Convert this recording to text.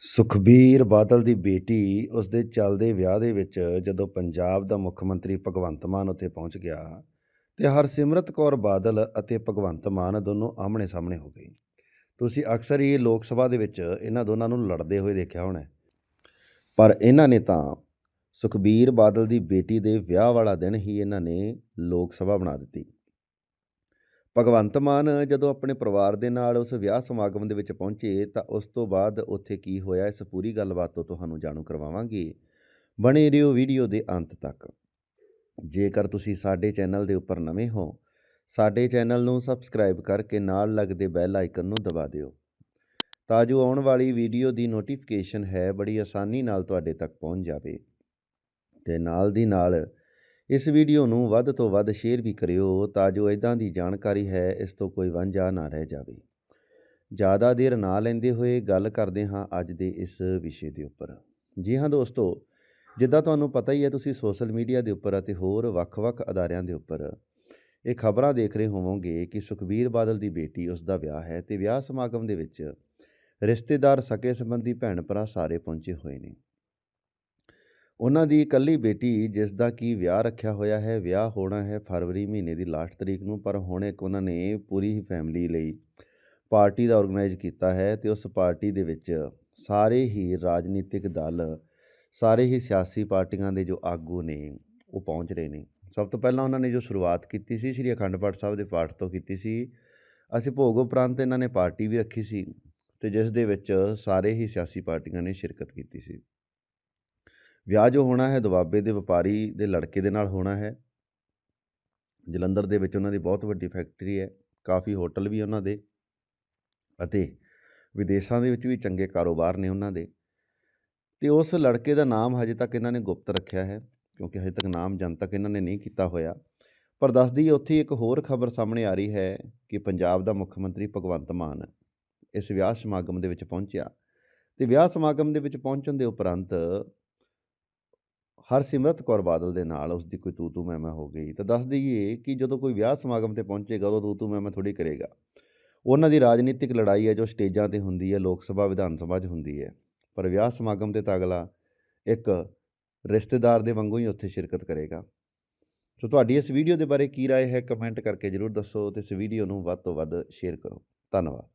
ਸੁਖਬੀਰ ਬਾਦਲ ਦੀ ਬੇਟੀ ਉਸਦੇ ਚੱਲਦੇ ਵਿਆਹ ਦੇ ਵਿੱਚ ਜਦੋਂ ਪੰਜਾਬ ਦਾ ਮੁੱਖ ਮੰਤਰੀ ਭਗਵੰਤ ਮਾਨ ਉੱਥੇ ਪਹੁੰਚ ਗਿਆ ਤੇ ਹਰਸਿਮਰਤ ਕੌਰ ਬਾਦਲ ਅਤੇ ਭਗਵੰਤ ਮਾਨ ਦੋਨੋਂ ਆਹਮਣੇ ਸਾਹਮਣੇ ਹੋ ਗਏ। ਤੁਸੀਂ ਅਕਸਰ ਹੀ ਲੋਕ ਸਭਾ ਦੇ ਵਿੱਚ ਇਹਨਾਂ ਦੋਨਾਂ ਨੂੰ ਲੜਦੇ ਹੋਏ ਦੇਖਿਆ ਹੋਣਾ ਪਰ ਇਹਨਾਂ ਨੇ ਤਾਂ ਸੁਖਬੀਰ ਬਾਦਲ ਦੀ ਬੇਟੀ ਦੇ ਵਿਆਹ ਵਾਲਾ ਦਿਨ ਹੀ ਇਹਨਾਂ ਨੇ ਲੋਕ ਸਭਾ ਬਣਾ ਦਿੱਤੀ। ਭਗਵੰਤ ਮਾਨ ਜਦੋਂ ਆਪਣੇ ਪਰਿਵਾਰ ਦੇ ਨਾਲ ਉਸ ਵਿਆਹ ਸਮਾਗਮ ਦੇ ਵਿੱਚ ਪਹੁੰਚੇ ਤਾਂ ਉਸ ਤੋਂ ਬਾਅਦ ਉੱਥੇ ਕੀ ਹੋਇਆ, ਇਸ ਪੂਰੀ ਗੱਲਬਾਤ ਤੋਂ ਤੁਹਾਨੂੰ ਜਾਣੂ ਕਰਵਾਵਾਂਗੇ। ਬਣੇ ਰਹੋ ਵੀਡੀਓ ਦੇ ਅੰਤ ਤੱਕ। ਜੇਕਰ ਤੁਸੀਂ ਸਾਡੇ ਚੈਨਲ ਦੇ ਉੱਪਰ ਨਵੇਂ ਹੋ, ਸਾਡੇ ਚੈਨਲ ਨੂੰ ਸਬਸਕ੍ਰਾਈਬ ਕਰਕੇ ਨਾਲ ਲੱਗਦੇ ਬੈਲ ਆਈਕਨ ਨੂੰ ਦਬਾ ਦਿਓ। ਤਾਂ ਜੋ ਆਉਣ ਵਾਲੀ ਵੀਡੀਓ ਦੀ ਨੋਟੀਫਿਕੇਸ਼ਨ ਹੈ, ਬੜੀ ਆਸਾਨੀ ਨਾਲ ਤੁਹਾਡੇ ਤੱਕ ਪਹੁੰਚ ਜਾਵੇ। ਤੇ ਨਾਲ ਦੀ ਨਾਲ ਇਸ ਵੀਡੀਓ ਨੂੰ ਵੱਧ ਤੋਂ ਵੱਧ ਸ਼ੇਅਰ ਵੀ ਕਰਿਓ ਤਾਂ ਜੋ ਇਦਾਂ ਦੀ ਜਾਣਕਾਰੀ ਹੈ, ਇਸ ਤੋਂ ਕੋਈ ਵਾਂਝਾ ਨਾ ਰਹਿ ਜਾਵੇ। ਜ਼ਿਆਦਾ ਦੇਰ ਨਾ ਲੈਂਦੇ ਹੋਏ ਗੱਲ ਕਰਦੇ ਹਾਂ ਅੱਜ ਦੇ ਇਸ ਵਿਸ਼ੇ ਦੇ ਉੱਪਰ। ਜੀ ਹਾਂ ਦੋਸਤੋ, ਜਿੱਦਾਂ ਤੁਹਾਨੂੰ ਪਤਾ ਹੀ ਹੈ, ਤੁਸੀਂ ਸੋਸ਼ਲ ਮੀਡੀਆ ਦੇ ਉੱਪਰ ਅਤੇ ਹੋਰ ਵੱਖ-ਵੱਖ ਅਦਾਰਿਆਂ ਦੇ ਉੱਪਰ ਇਹ ਖਬਰਾਂ ਦੇਖ ਰਹੇ ਹੋਵੋਗੇ ਕਿ ਸੁਖਬੀਰ ਬਾਦਲ ਦੀ ਬੇਟੀ, ਉਸ ਦਾ ਵਿਆਹ ਹੈ ਤੇ ਵਿਆਹ ਸਮਾਗਮ ਦੇ ਵਿੱਚ ਰਿਸ਼ਤੇਦਾਰ ਸਕੇ ਸੰਬੰਧੀ ਭੈਣ ਭਰਾ ਸਾਰੇ ਪਹੁੰਚੇ ਹੋਏ ਨੇ। ਉਹਨਾਂ ਦੀ ਇਕੱਲੀ ਬੇਟੀ, ਜਿਸ ਦਾ ਕੀ ਵਿਆਹ ਰੱਖਿਆ ਹੋਇਆ ਹੈ, ਵਿਆਹ ਹੋਣਾ ਹੈ ਫਰਵਰੀ ਮਹੀਨੇ ਦੀ ਲਾਸਟ ਤਰੀਕ ਨੂੰ, ਪਰ ਹੁਣ ਇੱਕ ਉਹਨਾਂ ਨੇ ਪੂਰੀ ਹੀ ਫੈਮਿਲੀ ਲਈ ਪਾਰਟੀ ਦਾ ਆਰਗੇਨਾਈਜ਼ ਕੀਤਾ ਹੈ ਤੇ ਉਸ ਪਾਰਟੀ ਦੇ ਵਿੱਚ ਸਾਰੇ ਹੀ ਰਾਜਨੀਤਿਕ ਦਲ, ਸਾਰੇ ਹੀ ਸਿਆਸੀ ਪਾਰਟੀਆਂ ਦੇ ਜੋ ਆਗੂ ਨੇ, ਉਹ ਪਹੁੰਚ ਰਹੇ ਨੇ। ਸਭ ਤੋਂ ਪਹਿਲਾਂ ਉਹਨਾਂ ਨੇ ਜੋ ਸ਼ੁਰੂਆਤ ਕੀਤੀ ਸੀ, ਸ੍ਰੀ ਅਖੰਡ ਪਾਠ ਸਾਹਿਬ ਦੇ ਪਾਠ ਤੋਂ ਕੀਤੀ ਸੀ, ਅਸੀਂ ਭੋਗ ਉਪਰੰਤ ਇਹਨਾਂ ਨੇ ਪਾਰਟੀ ਵੀ ਰੱਖੀ ਸੀ ਤੇ ਜਿਸ ਦੇ ਵਿੱਚ ਸਾਰੇ ਹੀ ਸਿਆਸੀ ਪਾਰਟੀਆਂ ਨੇ ਸ਼ਿਰਕਤ ਕੀਤੀ ਸੀ। ਵਿਆਹ ਜੋ ਹੋਣਾ ਹੈ, ਦੁਆਬੇ ਦੇ ਵਪਾਰੀ ਦੇ ਲੜਕੇ ਦੇ ਨਾਲ ਹੋਣਾ ਹੈ। ਜਲੰਧਰ ਦੇ ਵਿੱਚ ਉਹਨਾਂ ਦੀ ਬਹੁਤ ਵੱਡੀ ਫੈਕਟਰੀ ਹੈ, ਕਾਫੀ ਹੋਟਲ ਵੀ ਉਹਨਾਂ ਦੇ ਅਤੇ ਵਿਦੇਸ਼ਾਂ ਦੇ ਵਿੱਚ ਵੀ ਚੰਗੇ ਕਾਰੋਬਾਰ ਨੇ ਉਹਨਾਂ ਦੇ। ਤੇ ਉਸ ਲੜਕੇ ਦਾ ਨਾਮ ਹਜੇ ਤੱਕ ਇਹਨਾਂ ਨੇ ਗੁਪਤ ਰੱਖਿਆ ਹੈ, ਕਿਉਂਕਿ ਹਜੇ ਤੱਕ ਨਾਮ ਜਨਤਕ ਇਹਨਾਂ ਨੇ ਨਹੀਂ ਕੀਤਾ ਹੋਇਆ। ਪਰ ਦੱਸਦੀ ਉੱਥੇ ਇੱਕ ਹੋਰ ਖਬਰ ਸਾਹਮਣੇ ਆ ਰਹੀ ਹੈ ਕਿ ਪੰਜਾਬ ਦਾ ਮੁੱਖ ਮੰਤਰੀ ਭਗਵੰਤ ਮਾਨ ਇਸ ਵਿਆਹ ਸਮਾਗਮ ਦੇ ਵਿੱਚ ਪਹੁੰਚਿਆ। ਤੇ ਵਿਆਹ ਸਮਾਗਮ ਦੇ ਵਿੱਚ ਪਹੁੰਚਣ ਦੇ ਉਪਰੰਤ ਹਰਸਿਮਰਤ ਕੌਰ ਬਾਦਲ ਦੇ ਨਾਲ ਉਸ ਦੀ ਕੋਈ ਤੂ ਤੂ ਮੈਂ ਮੈਂ ਹੋ ਗਈ ਤਾਂ ਦੱਸ ਦਈਏ ਕਿ ਜਦੋਂ ਕੋਈ ਵਿਆਹ ਸਮਾਗਮ ਤੇ ਪਹੁੰਚੇਗਾ ਉਦੋਂ ਤੂ ਤੂ ਮੈਂ ਮੈਂ ਥੋੜੀ ਕਰੇਗਾ ਉਹਨਾਂ ਦੀ ਰਾਜਨੀਤਿਕ ਲੜਾਈ ਹੈ ਜੋ ਸਟੇਜਾਂ ਤੇ ਹੁੰਦੀ ਹੈ ਲੋਕ ਸਭਾ ਵਿਧਾਨ ਸਭਾ 'ਚ ਹੁੰਦੀ ਹੈ ਪਰ ਵਿਆਹ ਸਮਾਗਮ ਤੇ ਤਾਂ ਅਗਲਾ ਇੱਕ ਰਿਸ਼ਤੇਦਾਰ ਦੇ ਵਾਂਗੂ ਹੀ ਉੱਥੇ ਸ਼ਿਰਕਤ ਕਰੇਗਾ ਸੋ ਤੁਹਾਡੀ ਇਸ ਵੀਡੀਓ ਦੇ ਬਾਰੇ ਕੀ رائے ਹੈ ਕਮੈਂਟ ਕਰਕੇ ਜਰੂਰ ਦੱਸੋ ਤੇ ਇਸ ਵੀਡੀਓ ਨੂੰ ਵੱਧ ਤੋਂ ਵੱਧ ਸ਼ੇਅਰ ਕਰੋ ਧੰਨਵਾਦ